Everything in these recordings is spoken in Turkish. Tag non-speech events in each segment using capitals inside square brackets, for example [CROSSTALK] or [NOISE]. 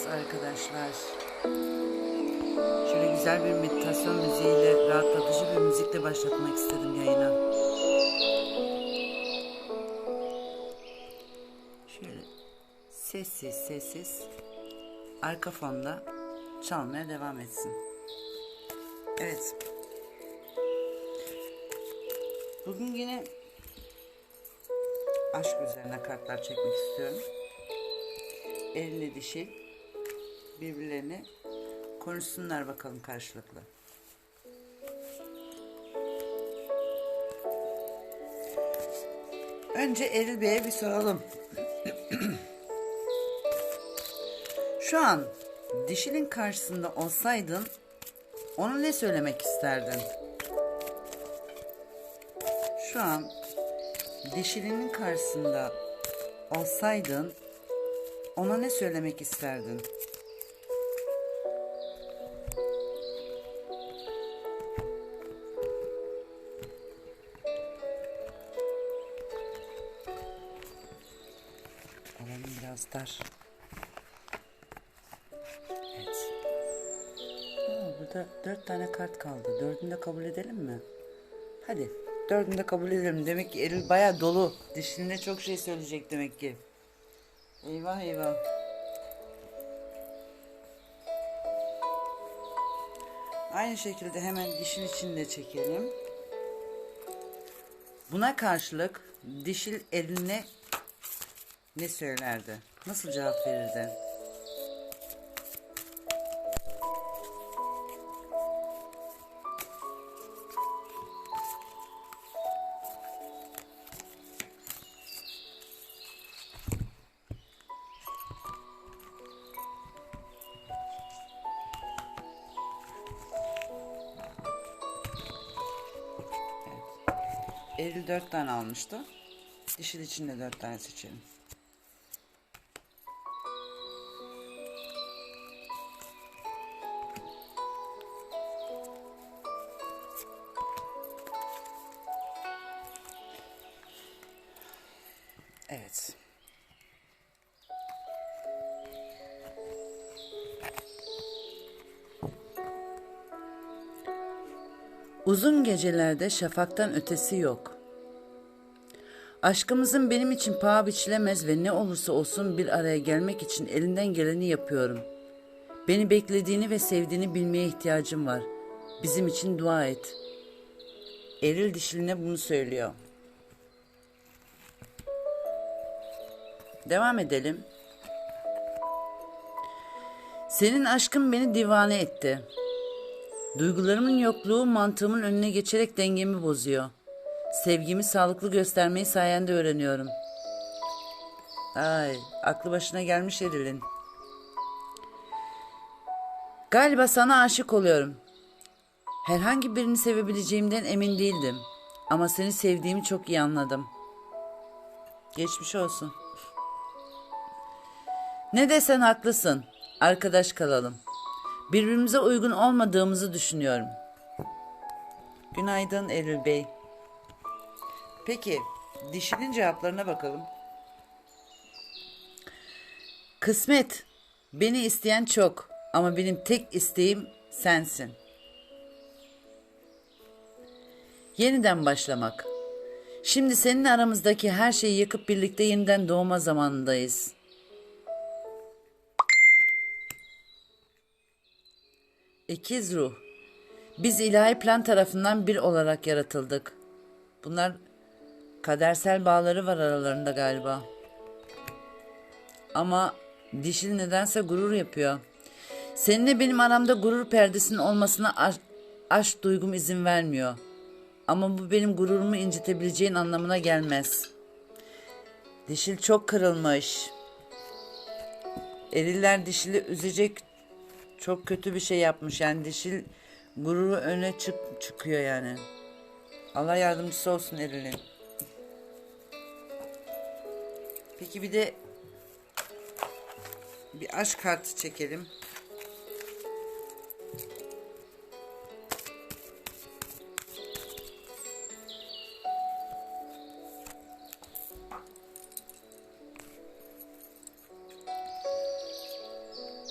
geldiniz arkadaşlar. Şöyle güzel bir meditasyon müziğiyle, rahatlatıcı bir müzikle başlatmak istedim yayına. Şöyle sessiz sessiz arka fonda çalmaya devam etsin. Evet. Bugün yine aşk üzerine kartlar çekmek istiyorum. Elinle dişi birbirlerini konuşsunlar bakalım karşılıklı. Önce Eril Bey'e bir soralım. [CLEARS THROAT] Şu an dişinin karşısında olsaydın ona ne söylemek isterdin? Şu an dişilinin karşısında olsaydın ona ne söylemek isterdin? Dar. Evet. Ha, burada dört tane kart kaldı. Dördünü de kabul edelim mi? Hadi. Dördünü de kabul edelim. Demek ki Eril baya dolu. Dişinde çok şey söyleyecek demek ki. Eyvah eyvah. Aynı şekilde hemen dişin içinde çekelim. Buna karşılık dişil eline ne söylerdi? Nasıl cevap verirdi? Eril dört tane almıştı. Dişil için de dört tane seçelim. Uzun gecelerde şafaktan ötesi yok. Aşkımızın benim için paha biçilemez ve ne olursa olsun bir araya gelmek için elinden geleni yapıyorum. Beni beklediğini ve sevdiğini bilmeye ihtiyacım var. Bizim için dua et. Eril dişiline bunu söylüyor. Devam edelim. Senin aşkın beni divane etti. Duygularımın yokluğu mantığımın önüne geçerek dengemi bozuyor. Sevgimi sağlıklı göstermeyi sayende öğreniyorum. Ay, aklı başına gelmiş Eril'in. Galiba sana aşık oluyorum. Herhangi birini sevebileceğimden emin değildim. Ama seni sevdiğimi çok iyi anladım. Geçmiş olsun. Ne desen haklısın. Arkadaş kalalım. Birbirimize uygun olmadığımızı düşünüyorum. Günaydın Eylül Bey. Peki, dişinin cevaplarına bakalım. Kısmet, beni isteyen çok ama benim tek isteğim sensin. Yeniden başlamak. Şimdi senin aramızdaki her şeyi yakıp birlikte yeniden doğma zamanındayız. İkiz ruh. Biz ilahi plan tarafından bir olarak yaratıldık. Bunlar kadersel bağları var aralarında galiba. Ama dişil nedense gurur yapıyor. Seninle benim aramda gurur perdesinin olmasına aş- aşk duygum izin vermiyor. Ama bu benim gururumu incitebileceğin anlamına gelmez. Dişil çok kırılmış. Eriller dişili üzecek çok kötü bir şey yapmış. Yani dişil gururu öne çık çıkıyor yani. Allah yardımcısı olsun Eril'in. Peki bir de bir aşk kartı çekelim.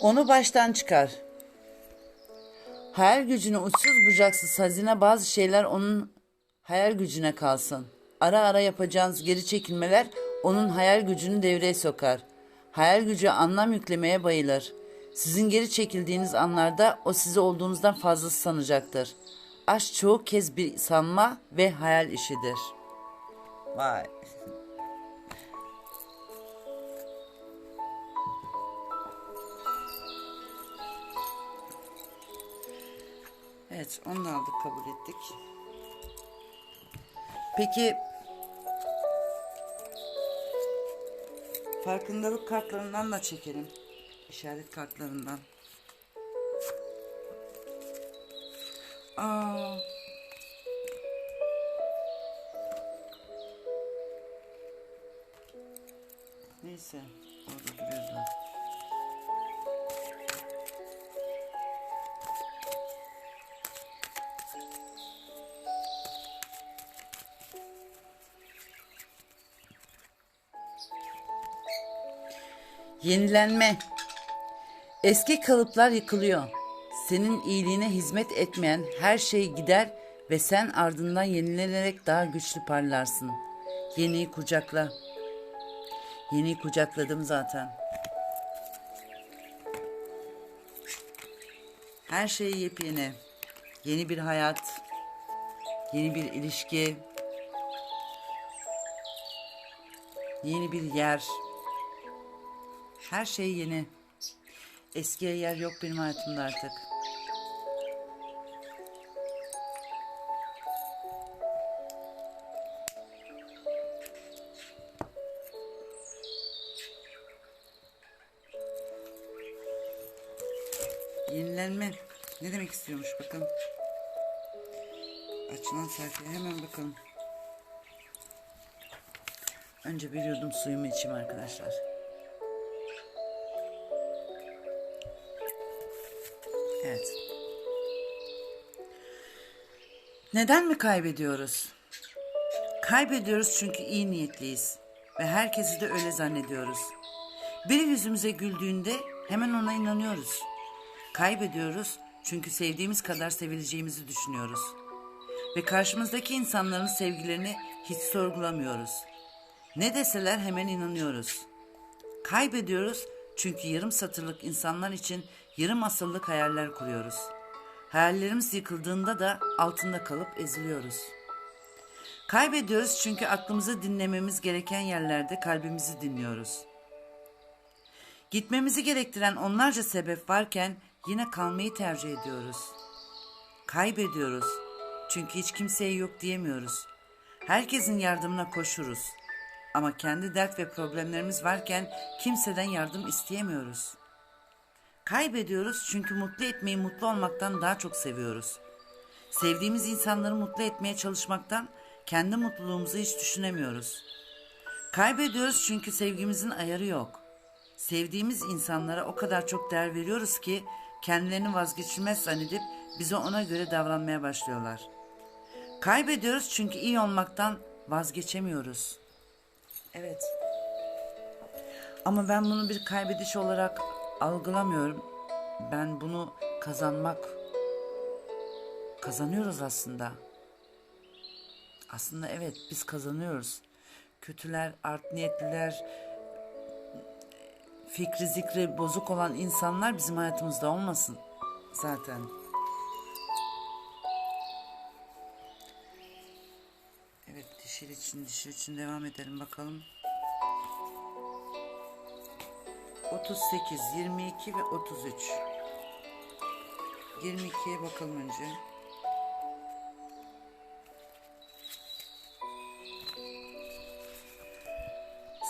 Onu baştan çıkar. Hayal gücünü uçsuz bucaksız hazine bazı şeyler onun hayal gücüne kalsın. Ara ara yapacağınız geri çekilmeler onun hayal gücünü devreye sokar. Hayal gücü anlam yüklemeye bayılır. Sizin geri çekildiğiniz anlarda o sizi olduğunuzdan fazlası sanacaktır. Aşk çoğu kez bir sanma ve hayal işidir. Vay. Evet, onu da aldık, kabul ettik. Peki farkındalık kartlarından da çekelim. İşaret kartlarından. Aa. Neyse, orada duruyordu. Yenilenme. Eski kalıplar yıkılıyor. Senin iyiliğine hizmet etmeyen her şey gider ve sen ardından yenilenerek daha güçlü parlarsın. Yeniyi kucakla. Yeniyi kucakladım zaten. Her şey yepyeni. Yeni bir hayat. Yeni bir ilişki. Yeni bir yer. Her şey yeni. Eskiye yer yok benim hayatımda artık. Yenilenme. Ne demek istiyormuş bakın. Açılan sayfaya hemen bakalım. Önce bir yudum suyumu içeyim arkadaşlar. Evet. Neden mi kaybediyoruz? Kaybediyoruz çünkü iyi niyetliyiz ve herkesi de öyle zannediyoruz. Biri yüzümüze güldüğünde hemen ona inanıyoruz. Kaybediyoruz çünkü sevdiğimiz kadar sevileceğimizi düşünüyoruz. Ve karşımızdaki insanların sevgilerini hiç sorgulamıyoruz. Ne deseler hemen inanıyoruz. Kaybediyoruz çünkü yarım satırlık insanlar için yarım asırlık hayaller kuruyoruz. Hayallerimiz yıkıldığında da altında kalıp eziliyoruz. Kaybediyoruz çünkü aklımızı dinlememiz gereken yerlerde kalbimizi dinliyoruz. Gitmemizi gerektiren onlarca sebep varken yine kalmayı tercih ediyoruz. Kaybediyoruz çünkü hiç kimseye yok diyemiyoruz. Herkesin yardımına koşuruz. Ama kendi dert ve problemlerimiz varken kimseden yardım isteyemiyoruz. Kaybediyoruz çünkü mutlu etmeyi mutlu olmaktan daha çok seviyoruz. Sevdiğimiz insanları mutlu etmeye çalışmaktan kendi mutluluğumuzu hiç düşünemiyoruz. Kaybediyoruz çünkü sevgimizin ayarı yok. Sevdiğimiz insanlara o kadar çok değer veriyoruz ki kendilerini vazgeçilmez zannedip bize ona göre davranmaya başlıyorlar. Kaybediyoruz çünkü iyi olmaktan vazgeçemiyoruz. Evet. Ama ben bunu bir kaybediş olarak algılamıyorum. Ben bunu kazanmak kazanıyoruz aslında. Aslında evet biz kazanıyoruz. Kötüler, art niyetliler, fikri zikri bozuk olan insanlar bizim hayatımızda olmasın zaten. Evet dişil için dişil için devam edelim bakalım. 38, 22 ve 33. 22'ye bakalım önce.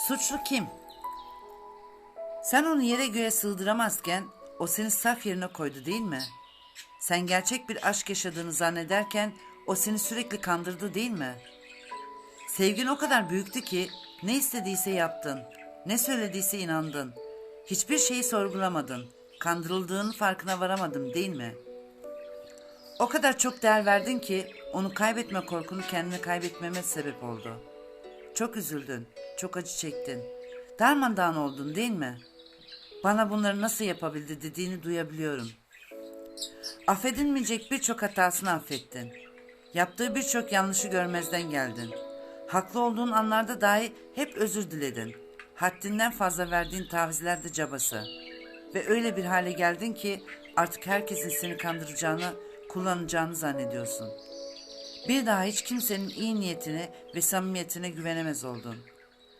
Suçlu kim? Sen onu yere göğe sığdıramazken o seni saf yerine koydu değil mi? Sen gerçek bir aşk yaşadığını zannederken o seni sürekli kandırdı değil mi? Sevgin o kadar büyüktü ki ne istediyse yaptın, ne söylediyse inandın. Hiçbir şeyi sorgulamadın. Kandırıldığının farkına varamadım değil mi? O kadar çok değer verdin ki onu kaybetme korkunu kendine kaybetmeme sebep oldu. Çok üzüldün, çok acı çektin. Darmadağın oldun değil mi? Bana bunları nasıl yapabildi dediğini duyabiliyorum. Affedilmeyecek birçok hatasını affettin. Yaptığı birçok yanlışı görmezden geldin. Haklı olduğun anlarda dahi hep özür diledin. Haddinden fazla verdiğin tavizler de cabası. Ve öyle bir hale geldin ki artık herkesin seni kandıracağını, kullanacağını zannediyorsun. Bir daha hiç kimsenin iyi niyetine ve samimiyetine güvenemez oldun.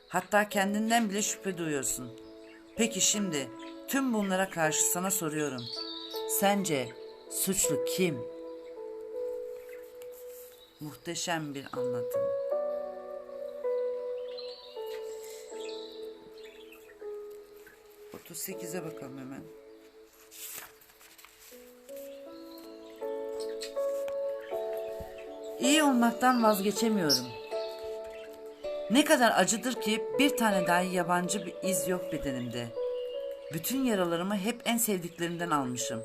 Hatta kendinden bile şüphe duyuyorsun. Peki şimdi tüm bunlara karşı sana soruyorum. Sence suçlu kim? Muhteşem bir anlatım. Otuz sekize bakalım hemen. İyi olmaktan vazgeçemiyorum. Ne kadar acıdır ki bir tane dahi yabancı bir iz yok bedenimde. Bütün yaralarımı hep en sevdiklerimden almışım.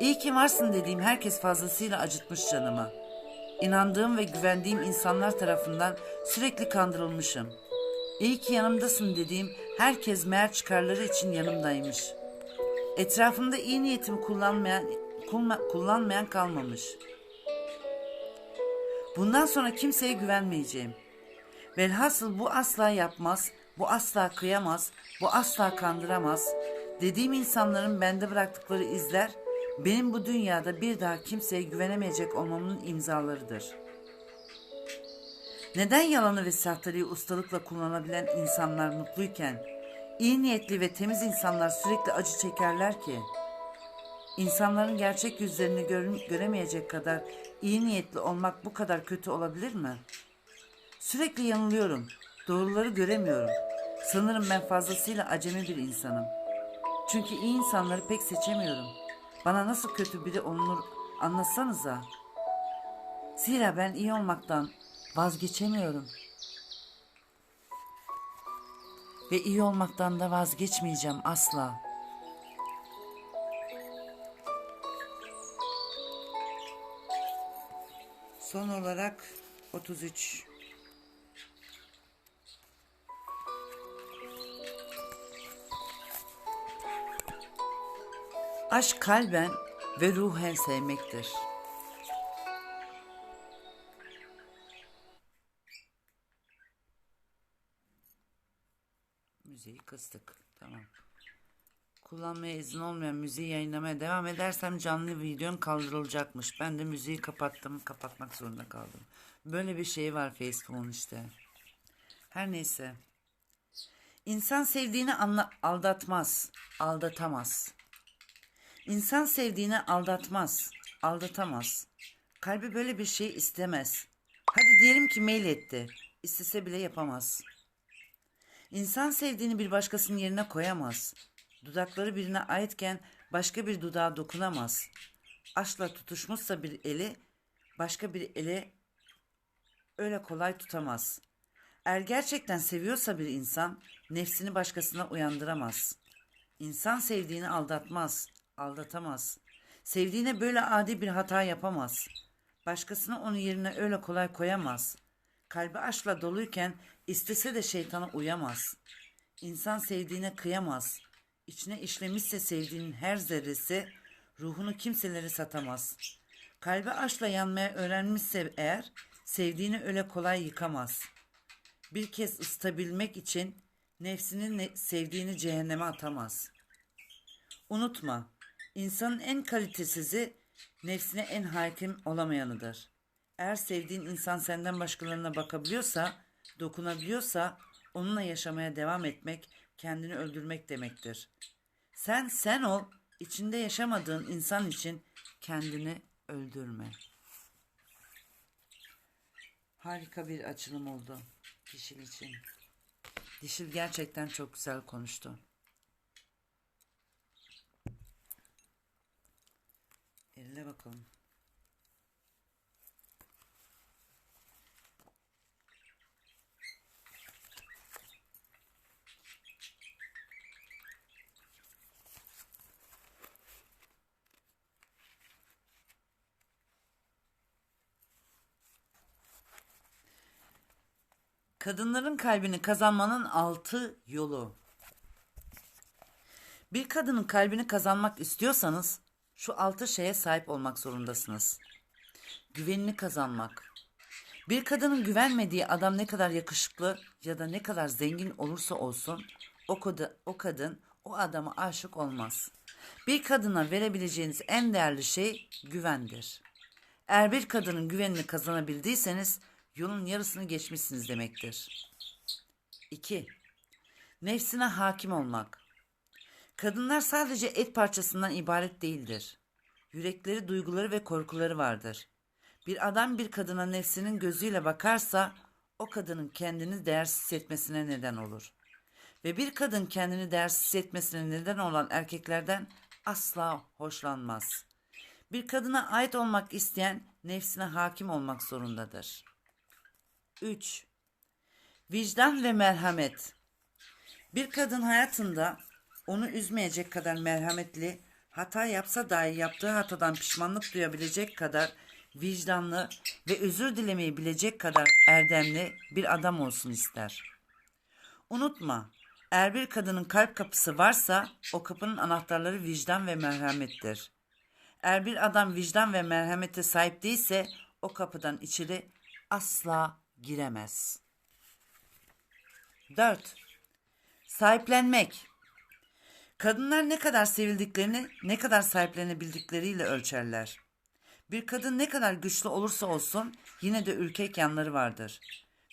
İyi ki varsın dediğim herkes fazlasıyla acıtmış canımı. İnandığım ve güvendiğim insanlar tarafından sürekli kandırılmışım. İyi ki yanımdasın dediğim herkes meğer çıkarları için yanımdaymış. Etrafımda iyi niyetimi kullanmayan, kullanmayan kalmamış. Bundan sonra kimseye güvenmeyeceğim. Velhasıl bu asla yapmaz, bu asla kıyamaz, bu asla kandıramaz. Dediğim insanların bende bıraktıkları izler, benim bu dünyada bir daha kimseye güvenemeyecek olmamın imzalarıdır. Neden yalanı ve sahteliği ustalıkla kullanabilen insanlar mutluyken, iyi niyetli ve temiz insanlar sürekli acı çekerler ki? İnsanların gerçek yüzlerini gör- göremeyecek kadar iyi niyetli olmak bu kadar kötü olabilir mi? Sürekli yanılıyorum. Doğruları göremiyorum. Sanırım ben fazlasıyla acemi bir insanım. Çünkü iyi insanları pek seçemiyorum. Bana nasıl kötü biri olunur anlatsanıza. Zira ben iyi olmaktan vazgeçemiyorum. Ve iyi olmaktan da vazgeçmeyeceğim asla. Son olarak 33 Aşk kalben ve ruhen sevmektir. Kıstık. Tamam. Kullanmaya izin olmayan müziği yayınlamaya devam edersem canlı videon kaldırılacakmış. Ben de müziği kapattım. Kapatmak zorunda kaldım. Böyle bir şey var Facebook'un işte. Her neyse. İnsan sevdiğini anla aldatmaz, aldatamaz. İnsan sevdiğini aldatmaz, aldatamaz. Kalbi böyle bir şey istemez. Hadi diyelim ki mail etti. İstese bile yapamaz. İnsan sevdiğini bir başkasının yerine koyamaz. Dudakları birine aitken başka bir dudağa dokunamaz. Aşkla tutuşmuşsa bir eli başka bir ele öyle kolay tutamaz. Eğer gerçekten seviyorsa bir insan nefsini başkasına uyandıramaz. İnsan sevdiğini aldatmaz, aldatamaz. Sevdiğine böyle adi bir hata yapamaz. Başkasını onun yerine öyle kolay koyamaz. Kalbi aşkla doluyken istese de şeytana uyamaz. İnsan sevdiğine kıyamaz. İçine işlemişse sevdiğinin her zerresi ruhunu kimselere satamaz. Kalbi aşkla yanmaya öğrenmişse eğer sevdiğini öyle kolay yıkamaz. Bir kez ısıtabilmek için nefsinin ne- sevdiğini cehenneme atamaz. Unutma, insanın en kalitesizi nefsine en hakim olamayanıdır. Eğer sevdiğin insan senden başkalarına bakabiliyorsa, dokunabiliyorsa onunla yaşamaya devam etmek, kendini öldürmek demektir. Sen sen ol, içinde yaşamadığın insan için kendini öldürme. Harika bir açılım oldu Dişil için. Dişil gerçekten çok güzel konuştu. Elle bakalım. Kadınların kalbini kazanmanın altı yolu. Bir kadının kalbini kazanmak istiyorsanız şu altı şeye sahip olmak zorundasınız. Güvenini kazanmak. Bir kadının güvenmediği adam ne kadar yakışıklı ya da ne kadar zengin olursa olsun o, koda, o kadın o adama aşık olmaz. Bir kadına verebileceğiniz en değerli şey güvendir. Eğer bir kadının güvenini kazanabildiyseniz yolun yarısını geçmişsiniz demektir. 2. Nefsine hakim olmak. Kadınlar sadece et parçasından ibaret değildir. Yürekleri, duyguları ve korkuları vardır. Bir adam bir kadına nefsinin gözüyle bakarsa o kadının kendini değersiz hissetmesine neden olur. Ve bir kadın kendini değersiz hissetmesine neden olan erkeklerden asla hoşlanmaz. Bir kadına ait olmak isteyen nefsine hakim olmak zorundadır. 3. Vicdan ve merhamet. Bir kadın hayatında onu üzmeyecek kadar merhametli, hata yapsa dahi yaptığı hatadan pişmanlık duyabilecek kadar vicdanlı ve özür dilemeyi bilecek kadar erdemli bir adam olsun ister. Unutma, eğer bir kadının kalp kapısı varsa o kapının anahtarları vicdan ve merhamettir. Eğer bir adam vicdan ve merhamete sahip değilse o kapıdan içeri asla giremez. 4. Sahiplenmek. Kadınlar ne kadar sevildiklerini, ne kadar sahiplenebildikleriyle ölçerler. Bir kadın ne kadar güçlü olursa olsun yine de ürkek yanları vardır.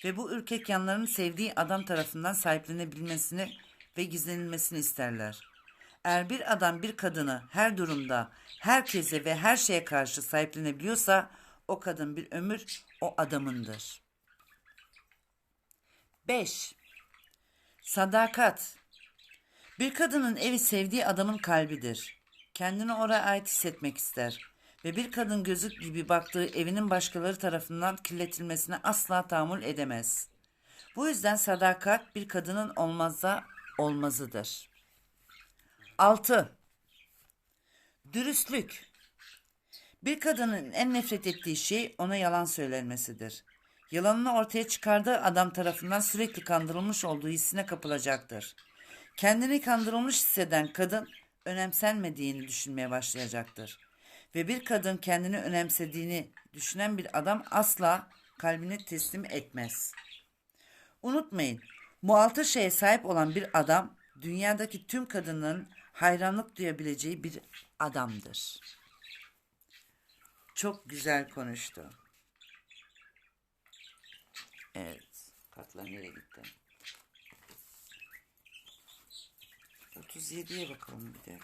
Ve bu ürkek yanların sevdiği adam tarafından sahiplenebilmesini ve gizlenilmesini isterler. Eğer bir adam bir kadını her durumda, herkese ve her şeye karşı sahiplenebiliyorsa o kadın bir ömür o adamındır. 5. Sadakat Bir kadının evi sevdiği adamın kalbidir. Kendini oraya ait hissetmek ister ve bir kadın gözü gibi baktığı evinin başkaları tarafından kirletilmesine asla tahammül edemez. Bu yüzden sadakat bir kadının olmazsa olmazıdır. 6. Dürüstlük Bir kadının en nefret ettiği şey ona yalan söylenmesidir. Yalanını ortaya çıkardığı adam tarafından sürekli kandırılmış olduğu hissine kapılacaktır. Kendini kandırılmış hisseden kadın önemsenmediğini düşünmeye başlayacaktır. Ve bir kadın kendini önemsediğini düşünen bir adam asla kalbini teslim etmez. Unutmayın, bu altı şeye sahip olan bir adam dünyadaki tüm kadınların hayranlık duyabileceği bir adamdır. Çok güzel konuştu. Evet, kartlar nereye gitti? 37'ye bakalım bir de.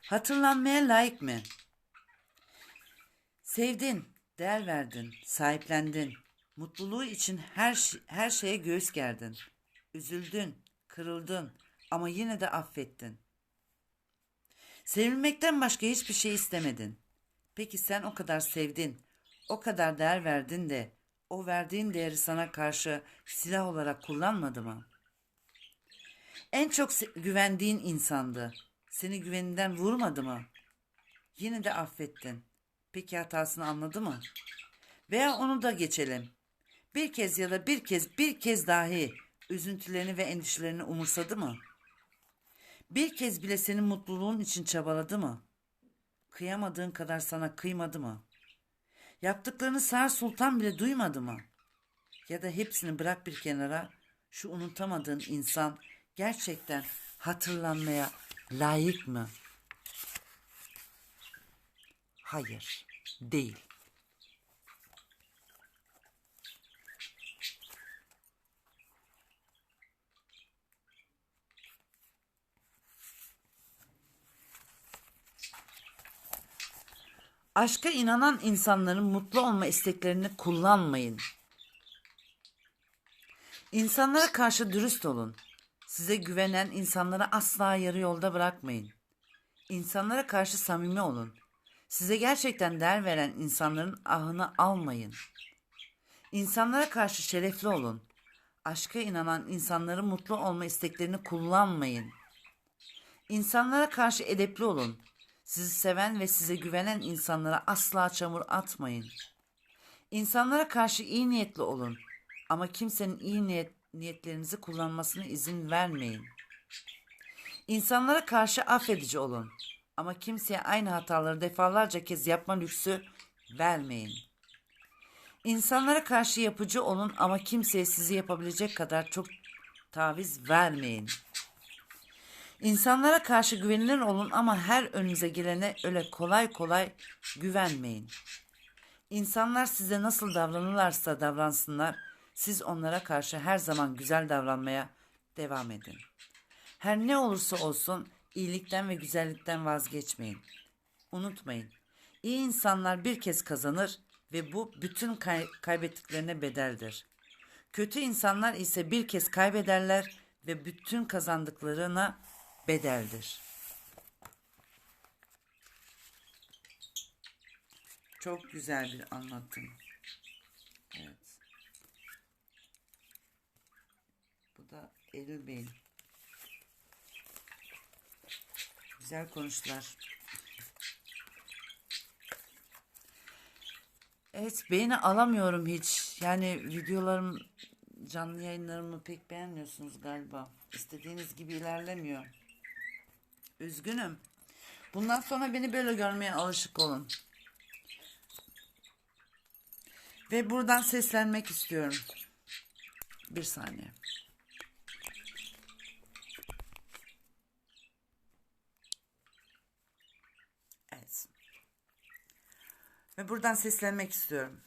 Hatırlanmaya layık mı? Sevdin, değer verdin, sahiplendin. Mutluluğu için her, her şeye göğüs gerdin. Üzüldün, kırıldın ama yine de affettin. Sevilmekten başka hiçbir şey istemedin. Peki sen o kadar sevdin, o kadar değer verdin de o verdiğin değeri sana karşı silah olarak kullanmadı mı? En çok güvendiğin insandı. Seni güveninden vurmadı mı? Yine de affettin. Peki hatasını anladı mı? Veya onu da geçelim. Bir kez ya da bir kez bir kez dahi üzüntülerini ve endişelerini umursadı mı? Bir kez bile senin mutluluğun için çabaladı mı? Kıyamadığın kadar sana kıymadı mı? Yaptıklarını Sar Sultan bile duymadı mı? Ya da hepsini bırak bir kenara, şu unutamadığın insan gerçekten hatırlanmaya layık mı? Hayır, değil. Aşka inanan insanların mutlu olma isteklerini kullanmayın. İnsanlara karşı dürüst olun. Size güvenen insanlara asla yarı yolda bırakmayın. İnsanlara karşı samimi olun. Size gerçekten değer veren insanların ahını almayın. İnsanlara karşı şerefli olun. Aşka inanan insanların mutlu olma isteklerini kullanmayın. İnsanlara karşı edepli olun. Sizi seven ve size güvenen insanlara asla çamur atmayın. İnsanlara karşı iyi niyetli olun ama kimsenin iyi niyet, niyetlerinizi kullanmasına izin vermeyin. İnsanlara karşı affedici olun ama kimseye aynı hataları defalarca kez yapma lüksü vermeyin. İnsanlara karşı yapıcı olun ama kimseye sizi yapabilecek kadar çok taviz vermeyin. İnsanlara karşı güvenilir olun ama her önünüze gelene öyle kolay kolay güvenmeyin. İnsanlar size nasıl davranırlarsa davransınlar, siz onlara karşı her zaman güzel davranmaya devam edin. Her ne olursa olsun iyilikten ve güzellikten vazgeçmeyin. Unutmayın, iyi insanlar bir kez kazanır ve bu bütün kay- kaybettiklerine bedeldir. Kötü insanlar ise bir kez kaybederler ve bütün kazandıklarına bedeldir. Çok güzel bir anlatım. Evet. Bu da Eylül Bey'in. Güzel konuştular. Evet beğeni alamıyorum hiç. Yani videolarım canlı yayınlarımı pek beğenmiyorsunuz galiba. İstediğiniz gibi ilerlemiyor. Üzgünüm. Bundan sonra beni böyle görmeye alışık olun. Ve buradan seslenmek istiyorum. Bir saniye. Evet. Ve buradan seslenmek istiyorum.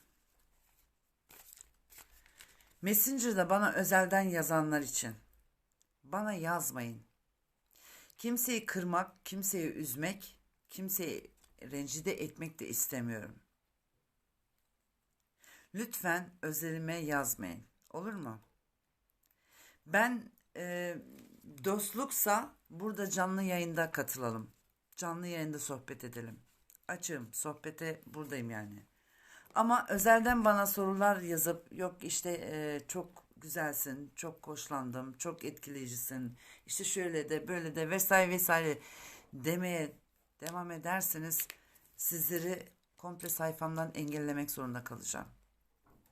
Messenger'da bana özelden yazanlar için bana yazmayın. Kimseyi kırmak, kimseyi üzmek, kimseyi rencide etmek de istemiyorum. Lütfen özelime yazmayın. Olur mu? Ben e, dostluksa burada canlı yayında katılalım. Canlı yayında sohbet edelim. Açığım. Sohbete buradayım yani. Ama özelden bana sorular yazıp yok işte e, çok güzelsin, çok hoşlandım, çok etkileyicisin, işte şöyle de böyle de vesaire vesaire demeye devam ederseniz sizleri komple sayfamdan engellemek zorunda kalacağım.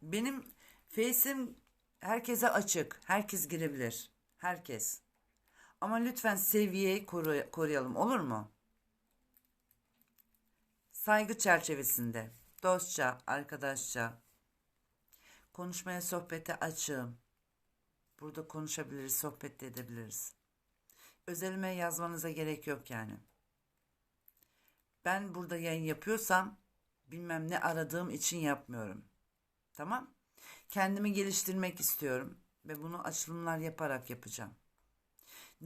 Benim Face'im herkese açık. Herkes girebilir. Herkes. Ama lütfen seviyeyi koru- koruyalım olur mu? Saygı çerçevesinde. Dostça, arkadaşça. Konuşmaya, sohbete açığım. Burada konuşabiliriz, sohbet de edebiliriz. Özelime yazmanıza gerek yok yani. Ben burada yayın yapıyorsam bilmem ne aradığım için yapmıyorum. Tamam? Kendimi geliştirmek istiyorum ve bunu açılımlar yaparak yapacağım.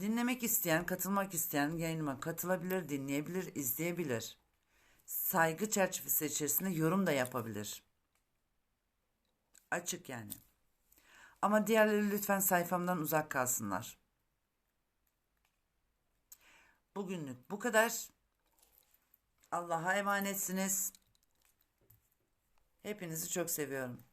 Dinlemek isteyen, katılmak isteyen yayınıma katılabilir, dinleyebilir, izleyebilir. Saygı çerçevesi içerisinde yorum da yapabilir. Açık yani. Ama diğerleri lütfen sayfamdan uzak kalsınlar. Bugünlük bu kadar. Allah'a emanetsiniz. Hepinizi çok seviyorum.